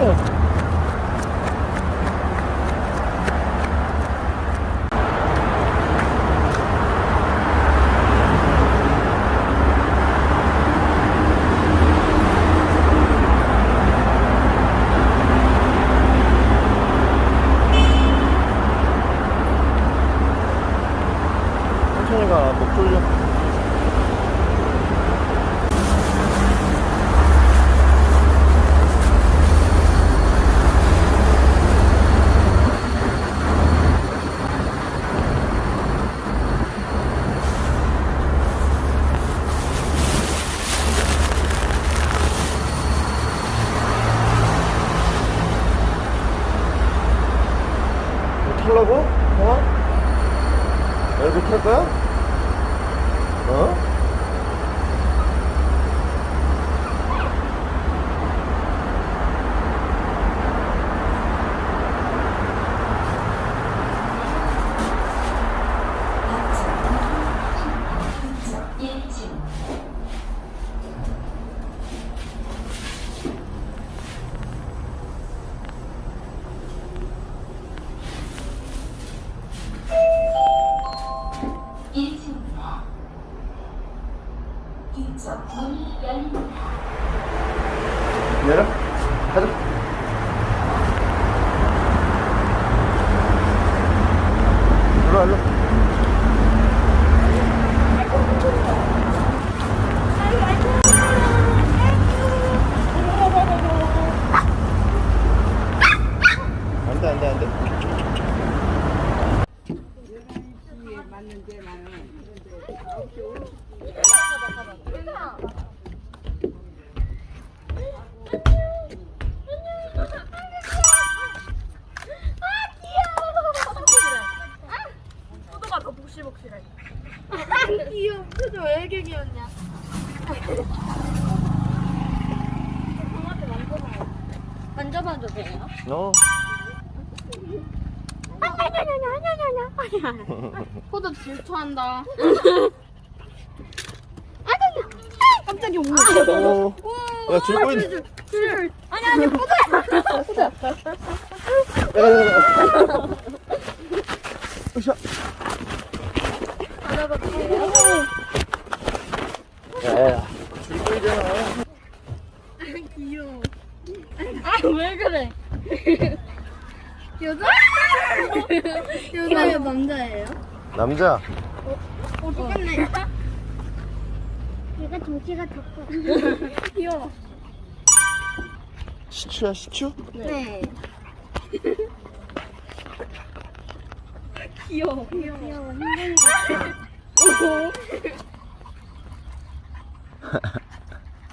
si 포도가 더 복실복실해. 귀여워. 표정 왜 이렇게 귀엽냐? 만져봐도 돼요? 어. 포도 질투한다. 깜짝이야. 어. 야, 들고 있는. 줄. 아니 아니 포도야. 야, 야, 야. 으쌰. 야, 야. 들고 있잖아. 귀여워. 아왜 그래? 여자? 여자예요 남자예요? 남자. 어 똑같네. 얘가 도시가 더 커. 귀여워. 시추야, 시추? 네. 귀여워. 귀여워. 귀여워. 힘든 거.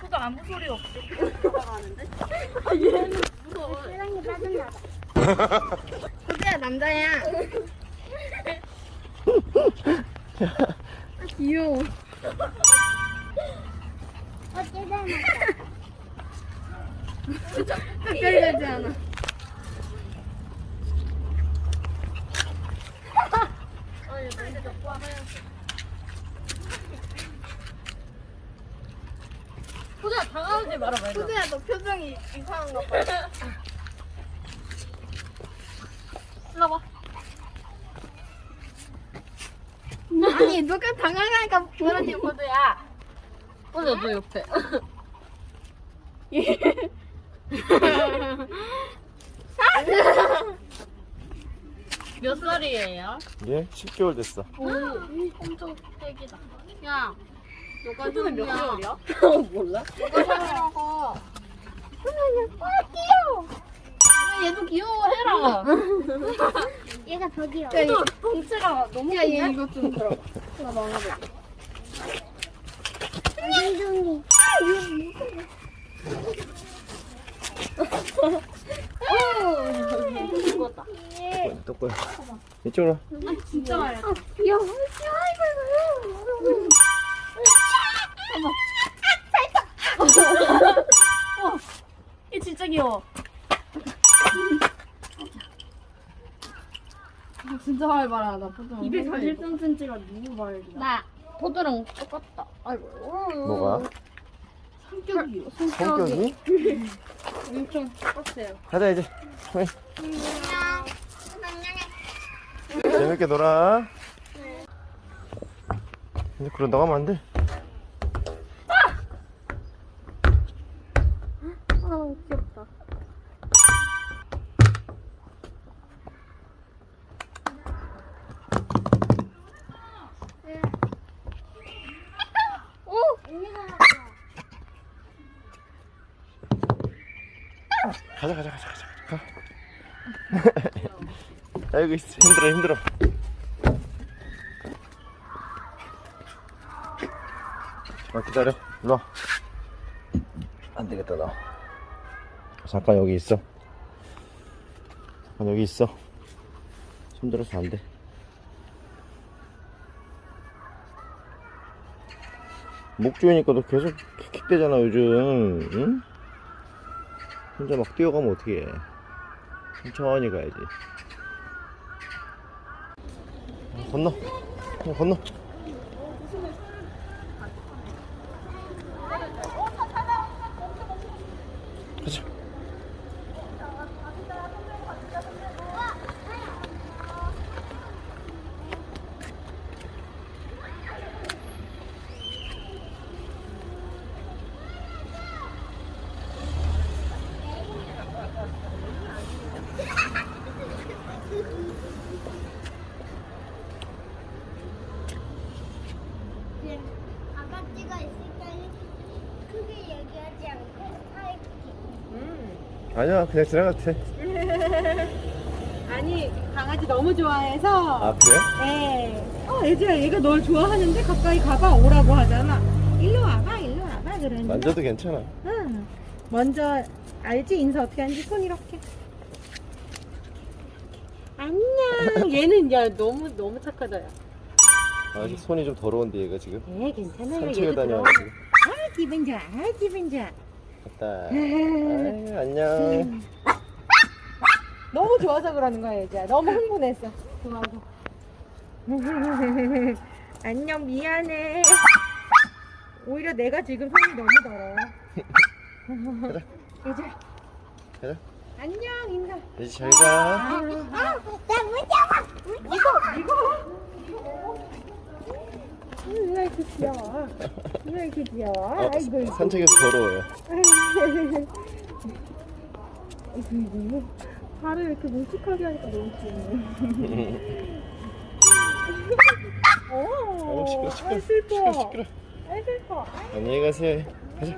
포도 아무 소리 없어. 사랑이 빠졌나 봐. 포도야 남자야. 아, 귀여워. 어째 닮았다. 가까이 가지 않아. 포도야 다가오지 말아 말자. 포도야 너 표정이 이상한가 봐. 일로 와. 아니 누가 당황하니까 그러니 포도야. 포도야 너 옆에. 몇 살이에요? 얘 10개월 됐어. 오, 엄청 애기다. 야, 너가 포도는 몇 누구야? 개월이야? 몰라. 너가 사귀라고. 아, 귀여워. 야, 얘도 귀여워해라. 얘가 더 귀여워. 야, 얘 덩치가 너무 야, 얘 이거 좀 들어. 나 막아봐. 엉덩이. 예. 꼬여. 이쪽으로. 와. 진짜 말이야. 귀여워. 아이고, 이 진짜 귀여워. 진짜 활발하다. 포도. 241cm가 누구 말이야? 나 보드랑 똑같다. 아이고. 뭐가? 성격이. 성격이? 엄청 똑같아요. 가자, 이제. 호이. 재밌게 놀아. 이제 그런다고 하면 안 돼. 아, 귀엽다. 오! 가자, 가자, 가자, 가자. 가. 아이고. 힘들어, 힘들어. 아, 기다려. 일로 와. 안 되겠다, 나. 잠깐 여기 있어. 잠깐 여기 있어. 손들어서 안 돼. 목 조이니까 너 계속 킥킥대잖아, 요즘. 응? 혼자 막 뛰어가면 어떡해. 천천히 가야지. 건너. 어, 건너. 가자. 아까 찍어 있으니까 크게 얘기하지 않고 살기. 아니야, 그냥 지나가도 돼. 아니 강아지 너무 좋아해서 아, 그래? 네. 어 얘들아 얘가 널 좋아하는데 가까이 가봐 오라고 하잖아 일로 와봐 일로 와봐 그러는데 만져도 괜찮아. 응. 먼저 알지 인사 어떻게 하는지 손 이렇게 안녕 얘는 야 너무 너무 착하다 야 아직 손이 좀 더러운데, 얘가 지금. 네, 괜찮아요 산책을. 다녀가지고. 아 기분 좋아 아 기분 좋아 갔다. 아이, 안녕. 너무 좋아서 그러는 거야 얘들아 너무 흥분했어 좋아서 안녕 미안해 오히려 내가 지금 손이 너무 더러워 얘들아 가자. 안녕 인사 이제 잘 가. 나 무서워. 이거 이거 왜 이렇게 귀여워 왜 이렇게 귀여워 어, 아이고 이거 산책에서 더러워요. 아이고 이거 발을 이렇게 뭉툭하게 하니까 너무 귀여워 오, 아유, 시끄러, 시끄러. 아이, 슬퍼. 시끄러, 시끄러. 아이, 슬퍼. 안녕히 가세요. 가자.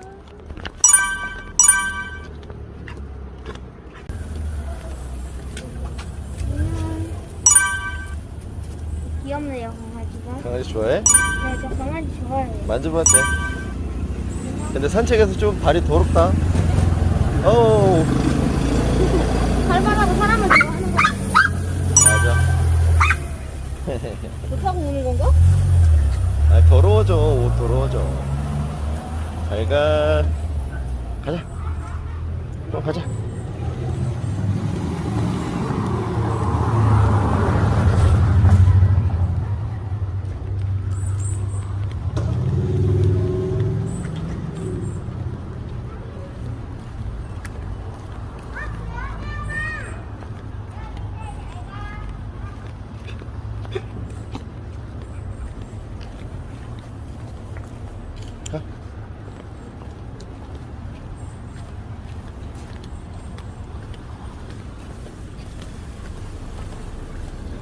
귀엽네요, 강아지가. 강아지 좋아해? 네, 저 강아지 좋아해요. 만져봐도 돼. 근데 산책에서 좀 발이 더럽다. 어우, 활발하고 사람을 좋아하는 거 맞아. 좋다고 오는 건가? 아, 더러워져. 옷 더러워져. 잘 가. 가자. 그럼 가자.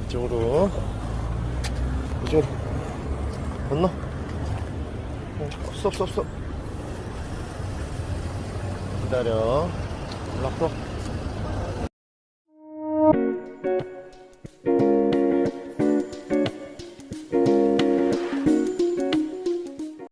이쪽으로. 이쪽으로. 건너. 어, 스톱, 스톱, 스톱. 기다려. 올라, 풀어.